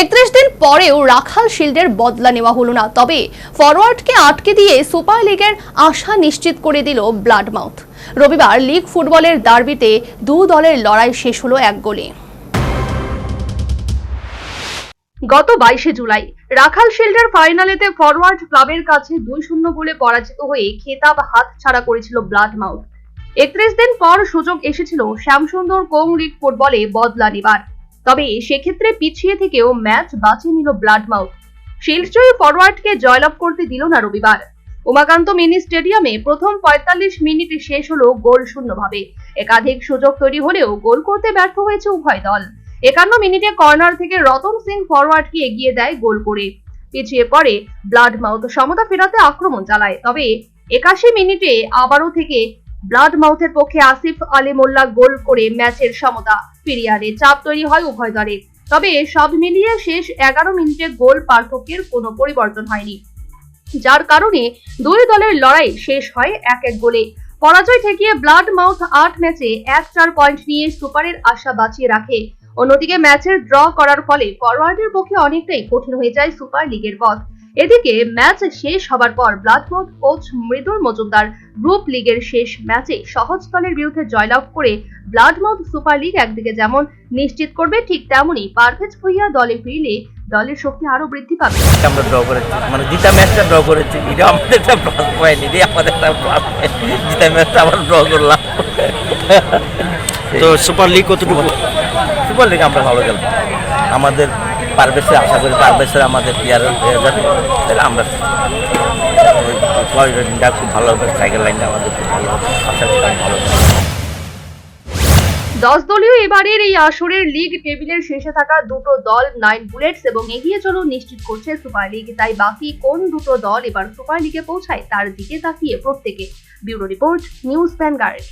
একত্রিশ দিন পরেও রাখাল শিল্ডের বদলা নেওয়া হলো না। তবে ফরওয়ার্ডকে আটকে দিয়ে সুপার লিগের আশা নিশ্চিত করে দিল ব্লাড মাউথ রবিবার লিগ ফুটবলের ডার্বিতে দু দলের লড়াই শেষ হলো এক গোলে। গত বাইশে জুলাই, রাখাল শিল্ডের ফাইনালেতে ফরওয়ার্ড ক্লাবের কাছে দুই শূন্য গোলে পরাজিত হয়ে খেতাব হাত ছাড়া করেছিল ব্লাড মাউথ একত্রিশ দিন পর সুযোগ এসেছিল শ্যামসুন্দর কোং লিগ ফুটবলে বদলা নেবার। তবে সেক্ষেত্রে পিছিয়ে থেকেও ম্যাচ বাঁচিয়ে নিল ব্লাড মাউথ শিলচরী ফরওয়ার্ডকে জয়লাভ করতে দিল না রবিবার। উমাকান্ত মিনি স্টেডিয়ামে প্রথম পঁয়তাল্লিশ মিনিটে শেষ হলো গোল শূন্যভাবে। একাধিক সুযোগ তৈরি হলেও গোল করতে ব্যর্থ হয়েছে উভয় দল। একান্ন মিনিটে কর্নার থেকে রতন সিং ফরওয়ার্ডকে এগিয়ে দেয় গোল করে। পিছিয়ে পড়ে ব্লাড মাউথ সমতা ফেরাতে আক্রমণ চালায়, তবে একাশি মিনিটে আবারও থেকে ব্লাড মাউথের পক্ষে আসিফ আলী মোল্লা গোল করে ম্যাচের সমতা ফিরিয়ে আনে। চাপ তৈরি হয় উভয় দলে তবে সব মিলিয়ে শেষ এগারো মিনিটে গোল পার্থক্যের কোনো পরিবর্তন হয়নি। যার কারণে দুই দলের লড়াই শেষ হয় এক এক গোলে। পরাজয় ঠেকিয়ে ব্লাড মাউথ আট ম্যাচে এক চার পয়েন্ট নিয়ে সুপারের আশা বাঁচিয়ে রাখে। অন্যদিকে ম্যাচের ড্র করার ফলে ফরওয়ার্ডের পক্ষে অনেকটাই কঠিন হয়ে যায় সুপার লিগের পথ। এদিকে ম্যাচ শেষ হবার পর ব্লাডমাউথ কোচ মৃদুল মজুমদার গ্রুপ লিগের শেষ ম্যাচে সহজ দলের বিরুদ্ধে জয়লাভ করে ব্লাডমাউথ সুপার লিগ একদিকে যেমন নিশ্চিত করবে ঠিক তেমনই পারভেজ ভুইয়া দলে ফিরলে দলের শক্তি আরও বৃদ্ধি পাবে। আমরা ড্র করেছি। মানে জিতা ম্যাচটা ড্র করেছি। এটা আমাদের একটা প্লাস পয়েন্ট এটাই আমাদের একটা প্লাস জিতা ম্যাচটা আমরা ড্র করলাম। তো সুপার লিগ কতটুকু? সুপার লিগ আমরা ভালো খেলব। আমাদের পারভেসে আশা করি পারভেসের আমাদের প্লেয়ার হয়ে যাবে। তাহলে আমরা খুব ভালো হবে সাইকেল লাইনটা আমাদের খুব ভালো আশা করি ভালো দশ দলীয় এবারের এই আসরের লিগ টেবিলের শেষে থাকা দুটো দল নাইন বুলেটস এবং এগিয়ে চলো নিশ্চিত করছে সুপার লিগ তাই বাকি কোন দুটো দল এবার সুপার লিগে পৌঁছায়, তার দিকে তাকিয়ে প্রত্যেকে। Bureau report, news Vanguard.